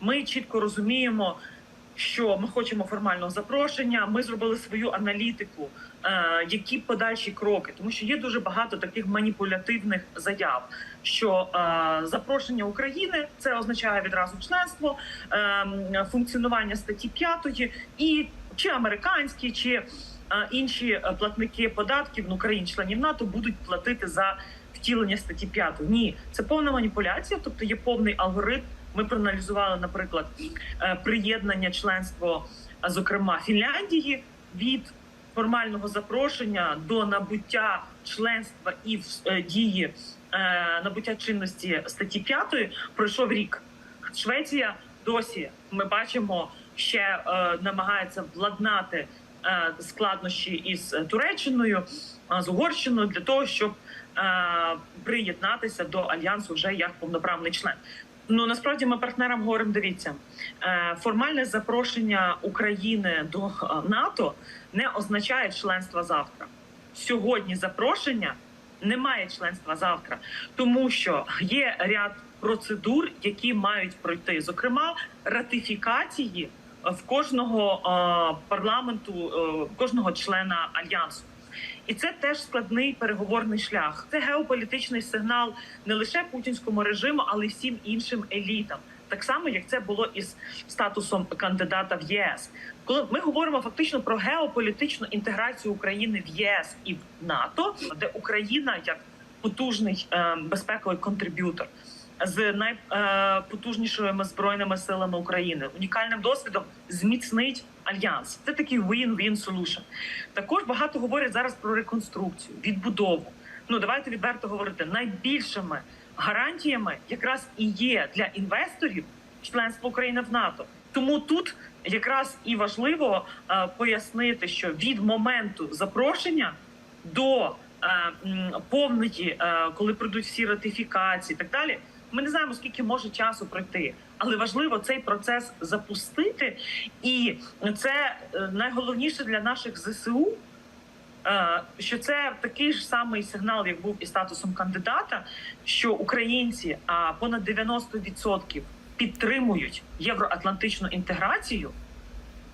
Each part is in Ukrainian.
Ми чітко розуміємо, що ми хочемо формального запрошення. Ми зробили свою аналітику, е, які подальші кроки, тому що є дуже багато таких маніпулятивних заяв. Що е, запрошення України це означає відразу членство, е, функціонування статті 5 і чи американські, чи інші платники податків ну країн-членів НАТО будуть платити за втілення статті 5. Ні, це повна маніпуляція, тобто є повний алгоритм. Ми проаналізували, наприклад, е, приєднання членство, зокрема Фінляндії, від формального запрошення до набуття членства і в е, дії е, набуття чинності статті 5 пройшов рік. Швеція досі ми бачимо ще е, намагається владнати е, складнощі із Туреччиною, е, з Угорщиною для того, щоб е, приєднатися до альянсу вже як повноправний член. Ну насправді ми партнерам говоримо. Дивіться, е, формальне запрошення України до е, НАТО не означає членство завтра. Сьогодні запрошення немає членства завтра, тому що є ряд процедур, які мають пройти, зокрема ратифікації в кожного е, парламенту, кожного члена альянсу. І це теж складний переговорний шлях. Це геополітичний сигнал не лише путінському режиму, але й всім іншим елітам. Так само, як це було із статусом кандидата в ЄС. Коли ми говоримо фактично про геополітичну інтеграцію України в єс і в НАТО, де Україна як потужний е, безпековий контриб'ютор з найпотужнішими збройними силами України, унікальним досвідом зміцнить альянс. Це такий win-win solution. Також багато говорять зараз про реконструкцію, відбудову. Ну давайте відверто говорити найбільшими гарантіями якраз і є для інвесторів членство України в НАТО. Тому тут якраз і важливо е, пояснити, що від моменту запрошення до е, повної, е, коли пройдуть всі ратифікації, і так далі. Ми не знаємо, скільки може часу пройти, але важливо цей процес запустити, і це е, найголовніше для наших зсу. е, Що це такий ж самий сигнал, як був і статусом кандидата, що українці а понад 90% підтримують євроатлантичну інтеграцію,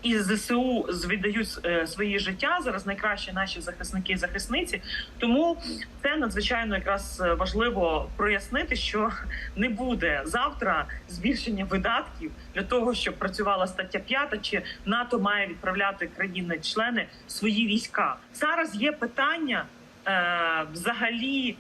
і ЗСУ віддають е, свої життя зараз найкращі наші захисники і захисниці. Тому це надзвичайно якраз е, важливо прояснити, що не буде завтра збільшення видатків для того, щоб працювала стаття 5, чи НАТО має відправляти країни-члени свої війська. Зараз є питання е, взагалі.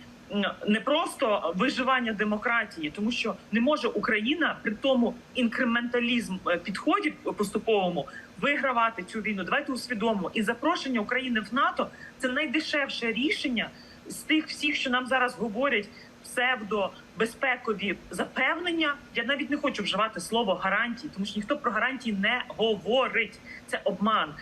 Не просто виживання демократії, тому що не може Україна при тому інкременталізм е, підході поступовому вигравати цю війну. Давайте усвідомимо. І запрошення України в НАТО це найдешевше рішення з тих всіх, що нам зараз говорять псевдобезпекові запевнення. Я навіть не хочу вживати слово гарантії, тому що ніхто про гарантії не говорить. Це обман.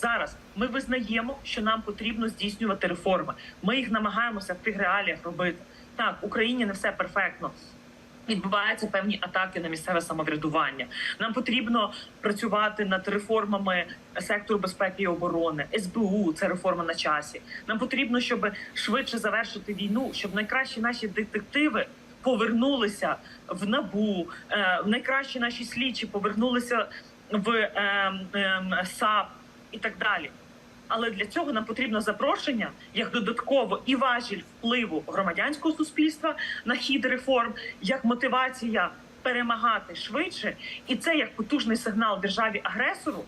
Зараз ми визнаємо, що нам потрібно здійснювати реформи. Ми їх намагаємося в тих реаліях робити. Так, Україні не все перфектно. Відбуваються певні атаки на місцеве самоврядування. Нам потрібно працювати над реформами сектору безпеки і оборони, СБУ. Це реформа на часі. Нам потрібно, щоб швидше завершити війну, щоб найкращі наші детективи повернулися в набу, е, найкращі наші слідчі повернулися в е, е, САП і так далі. Але для цього нам потрібно запрошення як додатково і важіль впливу громадянського суспільства на хід реформ, як мотивація перемагати швидше, і це як потужний сигнал державі агресору